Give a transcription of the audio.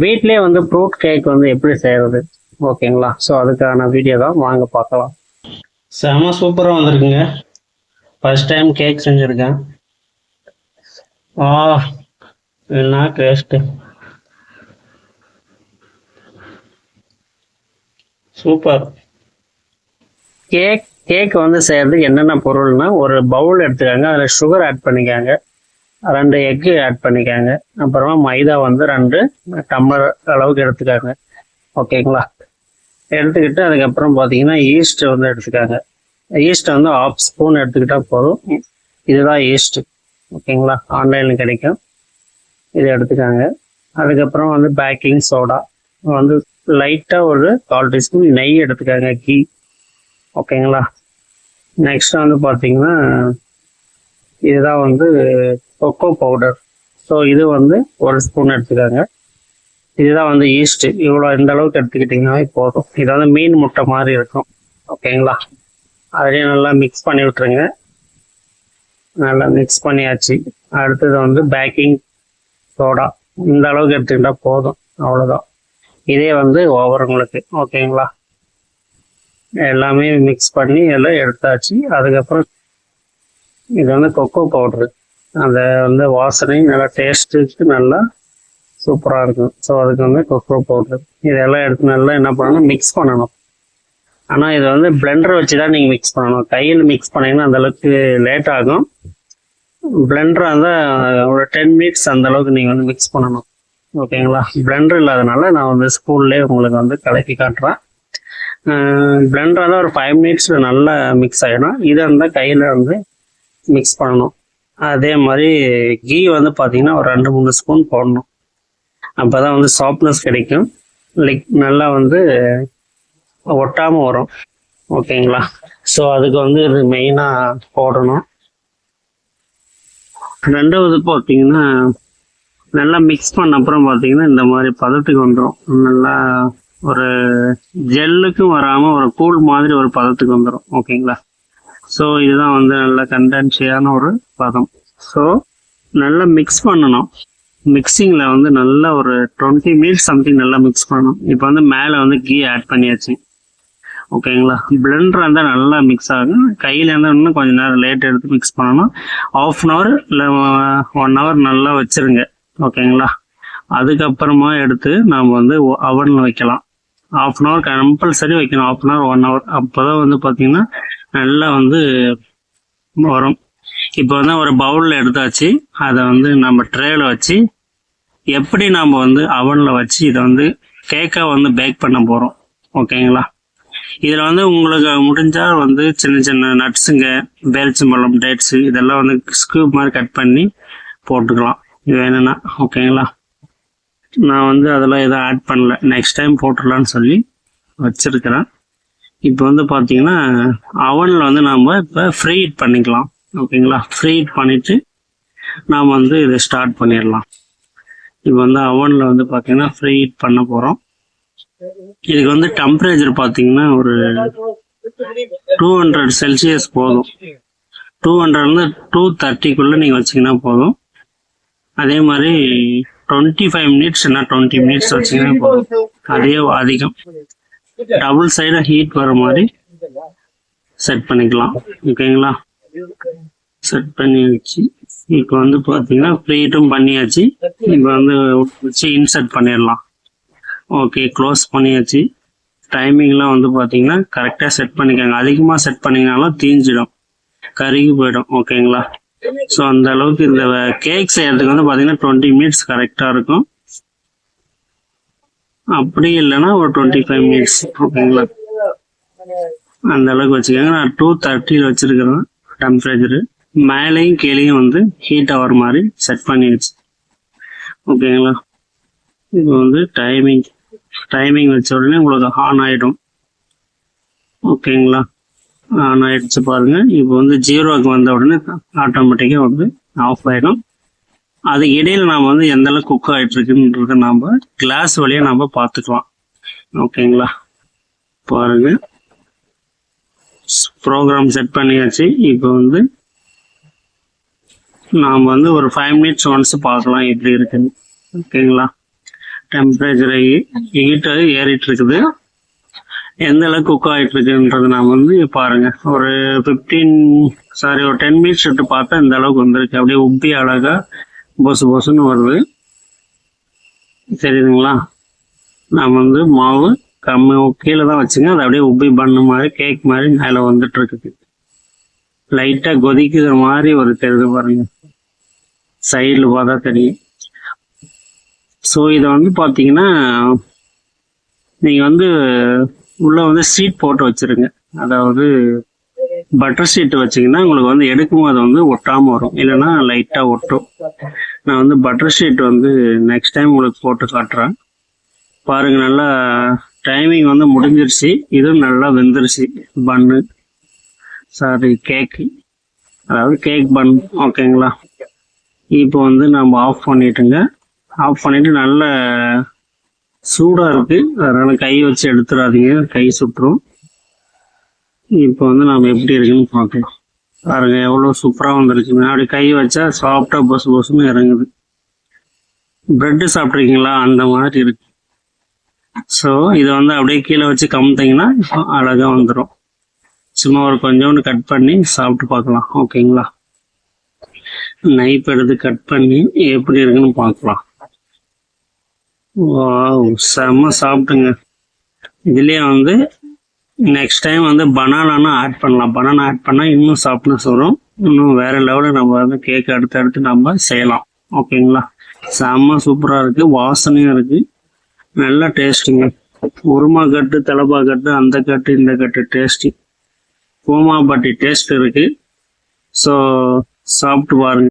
வீட்லயே வந்து fruit cake வந்து எப்படி செய்யறது? ஓகேங்களா? ஸோ அதுக்கான வீடியோ தான். வாங்க பார்க்கலாம். செம சூப்பராக வந்திருக்குங்க. ஃபர்ஸ்ட் டைம் கேக் செஞ்சுருக்கேன். ஆ என்ன டேஸ்ட்டு சூப்பர் கேக் கேக் வந்து செய்யறதுக்கு என்னென்ன பொருள்னா ஒரு பவுல் எடுத்துக்காங்க. அதில் சுகர் ஆட் பண்ணிக்காங்க. ரெண்டு எக்கு ஆட் பண்ணிக்காங்க. அப்புறமா மைதா வந்து ரெண்டு டம்ளர் அளவுக்கு எடுத்துக்காங்க. ஓகேங்களா எடுத்துக்கிட்டு அதுக்கப்புறம் பார்த்தீங்கன்னா ஈஸ்ட் வந்து எடுத்துக்காங்க. ஈஸ்ட் வந்து ஆஃப் ஸ்பூன் எடுத்துக்கிட்டால் போதும். இதுதான் ஈஸ்ட் ஓகேங்களா ஆன்லைனில் கிடைக்கும். இது எடுத்துக்காங்க. அதுக்கப்புறம் வந்து பேக்கிங் சோடா வந்து லைட்டாக ஒரு கால் டீஸ்பூன் நெய் எடுத்துக்காங்க கீ ஓகேங்களா நெக்ஸ்ட் வந்து பார்த்தீங்கன்னா இதுதான் வந்து கொக்கோ பவுடர் ஸோ இது வந்து ஒரு ஸ்பூன் எடுத்துக்கோங்க. இதுதான் வந்து ஈஸ்ட் இவ்வளோ இந்த அளவுக்கு எடுத்துக்கிட்டிங்கனாவே போதும். இது வந்து மீன் முட்டை மாதிரி இருக்கும். ஓகேங்களா அதையும் நல்லா மிக்ஸ் பண்ணி விட்டுருங்க. நல்லா மிக்ஸ் பண்ணியாச்சு. அடுத்தது வந்து பேக்கிங் சோடா இந்த அளவுக்கு எடுத்துக்கிட்டால் போதும். அவ்வளோதான் இதே வந்து ஓவர் உங்களுக்கு ஓகேங்களா எல்லாமே மிக்ஸ் பண்ணி எல்லாம் எடுத்தாச்சு. அதுக்கப்புறம் இது வந்து கொக்கோ பவுட்ரு அந்த வந்து வாசனை நல்லா டேஸ்ட்டுக்கு நல்லா சூப்பராக இருக்கும். ஸோ அதுக்கு வந்து கொக்கோ பவுடர் இதெல்லாம் எடுத்து நல்லா என்ன பண்ணணும்? மிக்ஸ் பண்ணணும். ஆனால் இதை வந்து பிளெண்டர் வச்சு தான் நீங்கள் மிக்ஸ் பண்ணணும். கையில் மிக்ஸ் பண்ணிங்கன்னா அந்தளவுக்கு லேட் ஆகும். பிளெண்டர் இருந்தால் ஒரு டென் மினிட்ஸ் அந்த அளவுக்கு நீங்கள் வந்து மிக்ஸ் பண்ணணும். ஓகேங்களா? பிளெண்டர் இல்லாதனால நான் வந்து ஸ்கூல்லேயே உங்களுக்கு வந்து கலக்கி காட்டுறேன். பிளெண்டர் இருந்தால் ஒரு ஃபைவ் மினிட்ஸில் நல்லா மிக்ஸ் ஆகிடும் இதை இருந்தால் கையில் வந்து மிக்ஸ் பண்ணணும். அதே மாதிரி கீ வந்து பார்த்தீங்கன்னா ஒரு ரெண்டு மூணு ஸ்பூன் போடணும். அப்போ தான் வந்து சாஃப்ட்னஸ் கிடைக்கும். லைக் நல்லா வந்து ஒட்டாமல் வரும். ஓகேங்களா? ஸோ அதுக்கு வந்து இது மெயினாக போடணும். ரெண்டாவது பார்த்தீங்கன்னா நல்லா மிக்ஸ் பண்ண அப்புறம் பார்த்தீங்கன்னா இந்த மாதிரி பதத்துக்கு வந்துடும் நல்லா ஒரு ஜெல்லுக்கும் வராமல் ஒரு கூழ் மாதிரி ஒரு பதத்துக்கு வந்துடும் ஓகேங்களா? ஸோ இதுதான் வந்து நல்ல கண்டென்சியான ஒரு பதம். ஸோ நல்லா மிக்ஸ் பண்ணணும். மிக்சிங்கில் வந்து நல்லா ஒரு டுவெண்ட்டி மினிட்ஸ் சம்திங் நல்லா மிக்ஸ் பண்ணணும். இப்போ வந்து மேலே வந்து கீ ஆட் பண்ணியாச்சு. ஓகேங்களா பிளெண்டர் இருந்தால் நல்லா மிக்ஸ் ஆகும். கையில் இருந்தால் இன்னும் கொஞ்சம் நேரம் லேட் எடுத்து மிக்ஸ் பண்ணணும். ஆஃப் அன் ஹவர் இல்லை ஒன் ஹவர் நல்லா வச்சுருங்க. ஓகேங்களா அதுக்கப்புறமா எடுத்து நாம் வந்து அவனில் வைக்கலாம். ஆஃப் அன் ஹவர் கம்பல்சரி வைக்கணும். Half an hour one hour அப்போ தான் வந்து பார்த்திங்கன்னா நல்லா வந்து வரும். இப்போ வந்து ஒரு பவுலில் எடுத்தாச்சு. அதை வந்து நம்ம ட்ரேல வச்சு எப்படி நாம் வந்து அவனில் வச்சு இதை வந்து கேக்காக வந்து பேக் பண்ண போகிறோம் ஓகேங்களா இதில் வந்து உங்களுக்கு முடிஞ்சால் வந்து சின்ன சின்ன நட்ஸுங்க பேரிச்சம்பழம் டேட்ஸு இதெல்லாம் வந்து ஸ்கூப் மாதிரி கட் பண்ணி போட்டுக்கலாம். இது வேணும்னா. ஓகேங்களா நான் வந்து அதெல்லாம் எதுவும் ஆட் பண்ணல. நெக்ஸ்ட் டைம் போட்டுடலான்னு சொல்லி வச்சுருக்கிறேன். இப்போ வந்து பார்த்தீங்கன்னா அவனில் வந்து நாம் இப்போ ஃப்ரீ ஹீட் பண்ணிக்கலாம். ஓகேங்களா? ஃப்ரீ ஹீட் பண்ணிவிட்டு நாம் வந்து இதை ஸ்டார்ட் பண்ணிடலாம். இப்போ வந்து அவனில் வந்து பார்த்தீங்கன்னா ஃப்ரீ ஹீட் பண்ண போகிறோம் இதுக்கு வந்து டெம்பரேச்சர் பார்த்தீங்கன்னா ஒரு டூ ஹண்ட்ரட் செல்சியஸ் போதும். டூ ஹண்ட்ரட்லேருந்து டூ தேர்ட்டிக்குள்ளே நீங்கள் வச்சிங்கன்னா போதும். அதே மாதிரி டுவெண்ட்டி ஃபைவ் மினிட்ஸ் என்ன டுவெண்ட்டி மினிட்ஸ் வச்சிங்கன்னா போதும். அதே அதிகம். டபுள் சைடு ஹீட் வர மாதிரி செட் பண்ணிக்கலாம். ஓகேங்களா செட் பண்ணி வச்சு இப்போ வந்து பார்த்தீங்கன்னா ப்ரீட்டும் பண்ணியாச்சு. இப்போ வந்து வச்சு இன்சர்ட் பண்ணிடலாம். ஓகே க்ளோஸ் பண்ணியாச்சு. டைமிங்லாம் வந்து பார்த்தீங்கன்னா கரெக்டாக செட் பண்ணிக்கோங்க. அதிகமாக செட் பண்ணிங்கனாலும் தீஞ்சிடும். கருகி போயிடும். ஓகேங்களா ஸோ அந்த அளவுக்கு இந்த கேக் செய்யறதுக்கு வந்து பார்த்தீங்கன்னா டுவெண்ட்டி மினிட்ஸ் கரெக்டாக இருக்கும். அப்படி இல்லைன்னா ஒரு டுவெண்ட்டி ஃபைவ் மினிட்ஸ் ஓகேங்களா? அந்த அளவுக்கு வச்சுக்கோங்க. நான் டூ தேர்ட்டியில் வச்சுருக்கிறேன் டெம்பரேச்சரு மேலேயும் கீழேயும் வந்து ஹீட் ஆகிற மாதிரி செட் பண்ணிடுச்சு ஓகேங்களா? இது வந்து டைமிங் டைமிங் வச்ச உடனே உங்களுக்கு ஆன் ஆகிடும் ஓகேங்களா? ஆன் ஆகிடுச்சு பாருங்கள் இப்போ வந்து ஜீரோக்கு வந்த உடனே ஆட்டோமேட்டிக்காக வந்து ஆஃப் ஆகிடும் அது இடையில் நாம் வந்து எந்த அளவுக்கு குக் ஆகிட்டு இருக்குன்றத நாம் கிளாஸ் வழியாக நாம் பார்த்துக்கலாம். ஓகேங்களா பாருங்க. ப்ரோக்ராம் செட் பண்ணியாச்சு. இப்போ வந்து நாம் வந்து ஒரு ஃபைவ் மினிட்ஸ் ஒன்ஸ் பார்க்கலாம் எப்படி இருக்குன்னு. ஓகேங்களா டெம்பரேச்சர் ஹீட்டாக ஏறிட்டு இருக்குது. எந்த அளவுக்கு குக் ஆகிட்டு இருக்குன்றது வந்து பாருங்க. ஒரு ஃபிஃப்டீன் சாரி ஒரு டென் மினிட்ஸ் விட்டு பார்த்தா இந்த அளவுக்கு வந்திருக்கு. அப்படியே உப்பி அழகாக பொசு பொசுன்னு வருது. தெரியுதுங்களா? நான் வந்து மாவு கம்மி கீழே தான் வச்சுங்க. அது அப்படியே உப்பி பண்ண மாதிரி கேக் மாதிரி மேலே வந்துட்டுருக்குது. லைட்டாக கொதிக்கிற மாதிரி ஒரு தெரியுது பாருங்க. சைடில் பார்த்தா தெரியும். ஸோ இதை வந்து பார்த்தீங்கன்னா நீங்கள் வந்து உள்ளே வந்து சீட் போட்டு வச்சிருங்க. அதாவது பட்டர் ஷீட் வச்சீங்கன்னா உங்களுக்கு வந்து எடுக்கும்போது வந்து ஒட்டாமல் வரும். இல்லைன்னா லைட்டாக ஒட்டும். நான் வந்து பட்டர் ஷீட் வந்து நெக்ஸ்ட் டைம் உங்களுக்கு போட்டு காட்டுறேன். பாருங்க நல்லா டைமிங் வந்து முடிஞ்சிருச்சு. இதுவும் நல்லா வெந்துருச்சு. பன்னு சாரி கேக்கு அதாவது கேக் பன் ஓகேங்களா இப்போ வந்து நம்ம ஆஃப் பண்ணிட்டுங்க. ஆஃப் பண்ணிட்டு நல்ல சூடாக இருக்குது அதனால் கை வச்சு எடுத்துடாதீங்க. கை சுட்டுரும் இப்போ வந்து நாம எப்படி இருக்குன்னு பார்க்கலாம். பாருங்க எவ்வளோ சூப்பராக வந்துருக்குங்க அப்படி கை வச்சா சாஃப்டாக பொசு பொசுன்னு இறங்குது. பிரெட்டு சாப்பிட்ருக்கீங்களா அந்த மாதிரி இருக்கு. ஸோ இதை வந்து அப்படியே கீழே வச்சு கமுத்தீங்கன்னா அழகாக வந்துடும் சும்மா ஒரு கொஞ்சோண்டு கட் பண்ணி சாப்பிட்டு பார்க்கலாம். ஓகேங்களா நைப் எடுத்து கட் பண்ணி எப்படி இருக்குன்னு பார்க்கலாம். வா செம்ம சாப்பிட்டுங்க. இதுலேயே வந்து நெக்ஸ்ட் டைம் வந்து பனானானா ஆட் பண்ணலாம். பனானா ஆட் பண்ணால் இன்னும் சாஃப்ட்னஸ் வரும். இன்னும் வேறு லெவலில் நம்ம வந்து கேக் அடுத்து அடுத்து நம்ம செய்யலாம். ஓகேங்களா செம்ம சூப்பராக இருக்குது வாசனையும் இருக்குது நல்லா டேஸ்ட்டுங்க உருமா கட்டு தலப்பா கட்டு அந்த கட்டு இந்த கட்டு டேஸ்ட்டு கோமாப்பட்டி டேஸ்ட் இருக்குது ஸோ சாப்பிட்டு பாருங்க.